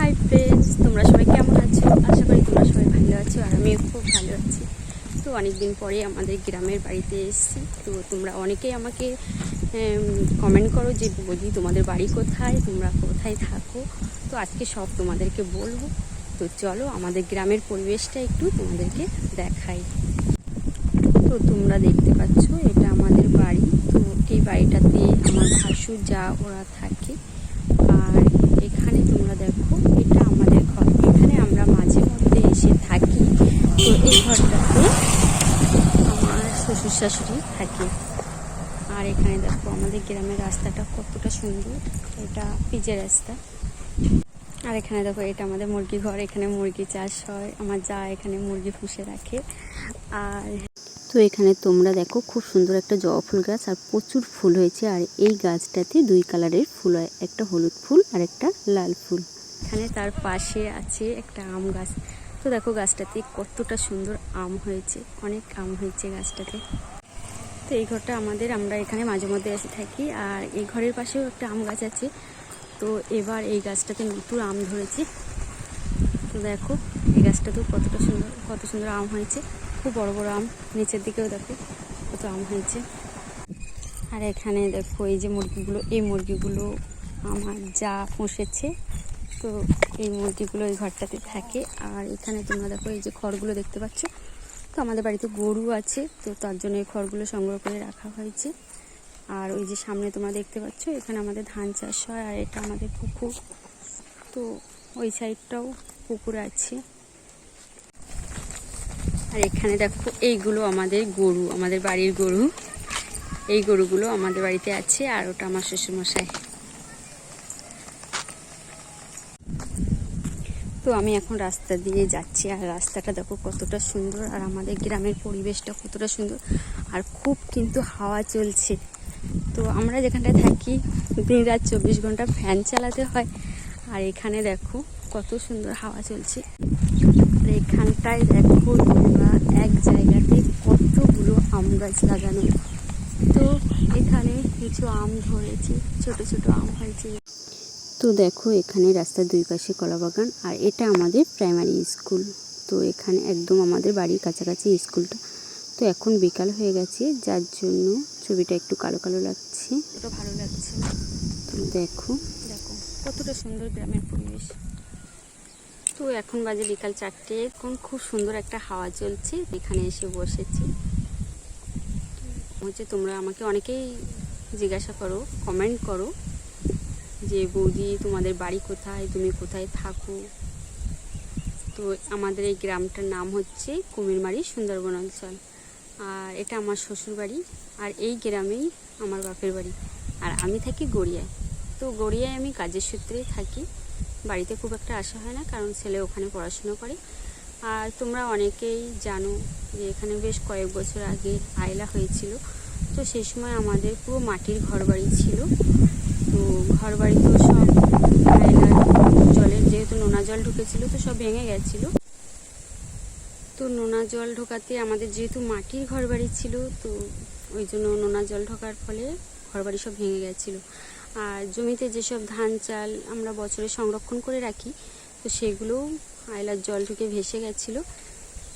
Hi friends তোমরা সবাই কেমন আছো? আশা করি তোমরা সবাই ভালো আছো আর আমিও খুব ভালো আছি। তো অনেকদিন পরে আমাদের গ্রামের বাড়িতে এসেছি। তো তোমরা অনেকেই আমাকে কমেন্ট করো যে বলি তোমাদের বাড়ি কোথায়? তোমরা কোথায় থাকো? তো আজকে সব তোমাদেরকে বলব। তো চলো আমাদের গ্রামের পরিবেশটা একটু তোমাদেরকে দেখাই। তো তোমরা দেখতে পাচ্ছ, এটা আমাদের বাড়ি। তো এই বাড়িটাতে আমার ভাসুর যা, ওরা থাকে। তোমরা দেখো, এটা আমাদের ঘর। এখানে আমরা মাঝে মধ্যে এসে থাকি। তো এই ঘরটাতে আমার শ্বশুর শাশুড়ি থাকে। আর এখানে দেখো, আমাদের গ্রামের রাস্তাটা কতটা সুন্দর। এটা পিচের রাস্তা। আর এখানে দেখো, এটা আমাদের মুরগি ঘর। এখানে মুরগি চাষ হয়। আমার যা এখানে মুরগি পুষে রাখে। আর তো এখানে তোমরা দেখো খুব সুন্দর একটা জবা ফুল গাছ আর প্রচুর ফুল হয়েছে আর এই গাছটাতে দুই কালারের ফুল হয়, একটা হলুদ ফুল আর একটা লাল ফুল। এখানে তার পাশে আছে একটা আম গাছ। তো দেখো গাছটাতে কতটা সুন্দর আম হয়েছে, অনেক আম হয়েছে গাছটাতে। তো এই ঘরটা আমাদের, আমরা এখানে মাঝে মধ্যে এসে থাকি আর এই ঘরের পাশেও একটা আম গাছ আছে। তো এবার এই গাছটাতে নতুন আম ধরেছে। তো দেখো এই গাছটাতেও কতটা সুন্দর, কত সুন্দর আম হয়েছে। খুব বড় বড় আম, নিচের দিকেও দেখো কত আম হয়েছে। আর এখানে দেখো এই যে মুরগিগুলো, এই মুরগিগুলো আমার যা পুষেছে, তো এই মুরগিগুলো এই ঘরটাতে থাকে। আর এখানে তোমরা দেখো এই যে খড়গুলো দেখতে পাচ্ছ, তো আমাদের বাড়িতে গরু আছে, তো তার জন্য এই খড়গুলো সংগ্রহ করে রাখা হয়েছে। আর ওই যে সামনে তোমরা দেখতে পাচ্ছ, এখানে আমাদের ধান চাষ হয়, আর এটা আমাদের পুকুর। তো ওই সাইডটাও পুকুর আছে। আর এখানে দেখো এইগুলো আমাদের গরু, আমাদের বাড়ির গরু। এই গরুগুলো আমাদের বাড়িতে আছে আর ওটা আমার শ্বশুরমশাই। তো আমি এখন রাস্তা দিয়ে যাচ্ছি আর রাস্তাটা দেখো কতটা সুন্দর আর আমাদের গ্রামের পরিবেশটা কতটা সুন্দর আর খুব কিন্তু হাওয়া চলছে। তো আমরা যেখানটায় থাকি, দিন রাত চব্বিশ ঘণ্টা ফ্যান চালাতে হয় আর এখানে দেখো কত সুন্দর হাওয়া চলছে। এখানটায় দেখো তোমরা এক জায়গাতে কতগুলো আম গাছ লাগানো। তো এখানে কিছু আম ধরেছে ছোট ছোট আম হয়েছে। তো দেখো এখানে রাস্তার দুই পাশে কলা বাগান আর এটা আমাদের প্রাইমারি স্কুল। তো এখানে একদম আমাদের বাড়ির কাছাকাছি স্কুলটা। তো এখন বিকাল হয়ে গেছে যার জন্য ছবিটা একটু কালো কালো লাগছে। ভালো লাগছে? তো দেখো। দেখো কতটা সুন্দর গ্রামের পরিবেশ। তো এখন বাজে বিকাল চারটে। এখন খুব সুন্দর একটা হাওয়া চলছে, এখানে এসে বসেছি। হচ্ছে তোমরা আমাকে অনেকেই জিজ্ঞাসা করো কমেন্ট করো যে, বৌদি, তোমাদের বাড়ি কোথায়? তুমি কোথায় থাকো? তো আমাদের এই গ্রামটার নাম হচ্ছে কুমিরমারি সুন্দরবন অঞ্চল। আর এটা আমার শ্বশুর বাড়ি, আর এই গ্রামেই আমার বাপের বাড়ি। আর আমি থাকি গড়িয়ায়। তো গড়িয়ায় আমি কাজের সূত্রেই থাকি। বাড়িতে খুব একটা আসা হয় না, কারণ ছেলে ওখানে পড়াশুনো করে। আর তোমরা অনেকেই জানো যে এখানে বেশ কয়েক বছর আগে আয়লা হয়েছিল। তো সেই সময় আমাদের পুরো মাটির ঘর বাড়ি ছিল। তো ঘর বাড়িতেও সব আয়লার জলের, যেহেতু নোনা জল ঢুকেছিল, তো সব ভেঙে গেছিল। তো নোনা জল ঢোকাতে আমাদের যেহেতু মাটির ঘর বাড়ি ছিল, তো ওই জন্য নোনা জল ঢোকার ফলে ঘর বাড়ি সব ভেঙে গেছিল। আর জমিতে যেসব ধান, চাল আমরা বছরে সংরক্ষণ করে রাখি, তো সেগুলোও আয়লার জল ঢুকে ভেসে গেছিল।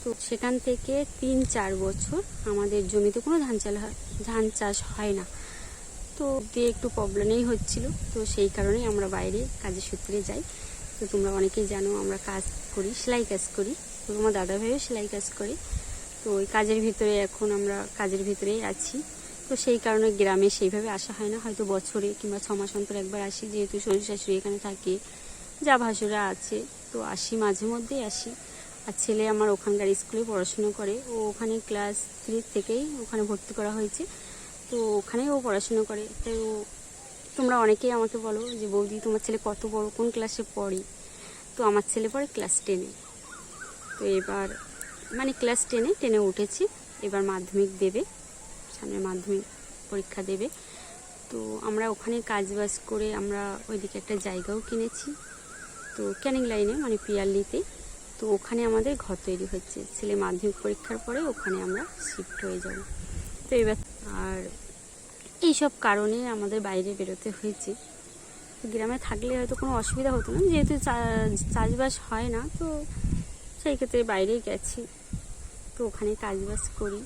তো সেখান থেকে তিন, চার বছর আমাদের জমিতে কোনো ধান, চাল ধান চাষ হয় না। তো দিয়ে একটু প্রবলেমেই হচ্ছিল, তো সেই কারণেই আমরা বাইরে কাজের সূত্রে যাই। তো তোমরা অনেকেই জানো আমরা কাজ করি, সেলাই কাজ করি, তো আমার দাদা ভাইও সেলাই কাজ করে। তো ওই কাজের ভিতরে এখন আমরা কাজের ভিতরেই আছি। তো সেই কারণে গ্রামে সেইভাবে আসা হয় না। হয়তো বছরে কিংবা ছ মাস অন্তর একবার আসি, যেহেতু শ্বশুর শাশুড়ি এখানে থাকে, যা ভাসুরা আছে, তো আসি মাঝে মধ্যেই আসি। আর ছেলে আমার ওখানকার স্কুলে পড়াশুনো করে, ও ওখানে ক্লাস থ্রি থেকেই ওখানে ভর্তি করা হয়েছে, তো ওখানেই ও পড়াশুনো করে। তো তোমরা অনেকেই আমাকে বলো যে, বৌদি, তোমার ছেলে কত বড়, কোন ক্লাসে পড়ে? তো আমার ছেলে পড়ে ক্লাস টেনে তো এবার মানে ক্লাস টেনে টেনে উঠেছি। এবার মাধ্যমিক দেবে। সামনে মাধ্যমিক পরীক্ষা দেবে। তো আমরা ওখানে কাজ বাজ করে আমরা ওইদিকে একটা জায়গাও কিনেছি। তো ক্যানিং লাইনে মানে পিয়ারলিতে তো ওখানে আমাদের ঘর তৈরি হচ্ছে। ছেলে মাধ্যমিক পরীক্ষার পরে ওখানে আমরা শিফট হয়ে যাব। তো এবার আর এইসব কারণে আমাদের বাইরে বেরোতে হয়েছে। গ্রামে থাকলে হয়তো কোনো অসুবিধা হতো না। যেহেতু চাষবাস হয় না, তো সেই ক্ষেত্রে বাইরেই গেছি। তো ওখানে কাজবাজ করি।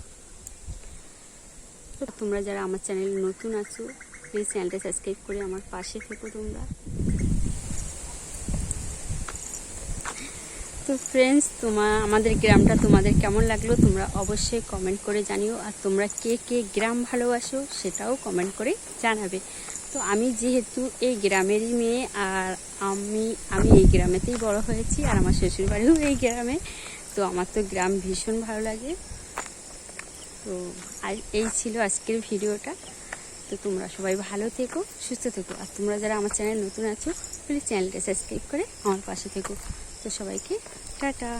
তো তোমরা যারা আমার চ্যানেলে নতুন আছো প্লিজ চ্যানেলটা সাবস্ক্রাইব করে আমার পাশে থেকো তোমরা। তো ফ্রেন্ডস তোমার আমাদের গ্রামটা তোমাদের কেমন লাগল তোমরা অবশ্যই কমেন্ট করে জানিও। আর তোমরা কে কে গ্রাম ভালোবাসো সেটাও কমেন্ট করে জানাবে। তো আমি যেহেতু এই গ্রামেরই মেয়ে, আর আমি আমি এই গ্রামেতেই বড় হয়েছি, আর আমার শ্বশুরবাড়িও এই গ্রামে। তো আমার তো গ্রাম ভীষণ ভালো লাগে। তো আর এই ছিল আজকের ভিডিওটা। তো তোমরা সবাই ভালো থেকো, সুস্থ থেকো। আর তোমরা যারা আমার চ্যানেল নতুন আছো প্লিজ চ্যানেলটা সাবস্ক্রাইব করে আমার পাশে থেকো। তো সবাইকে টাটা।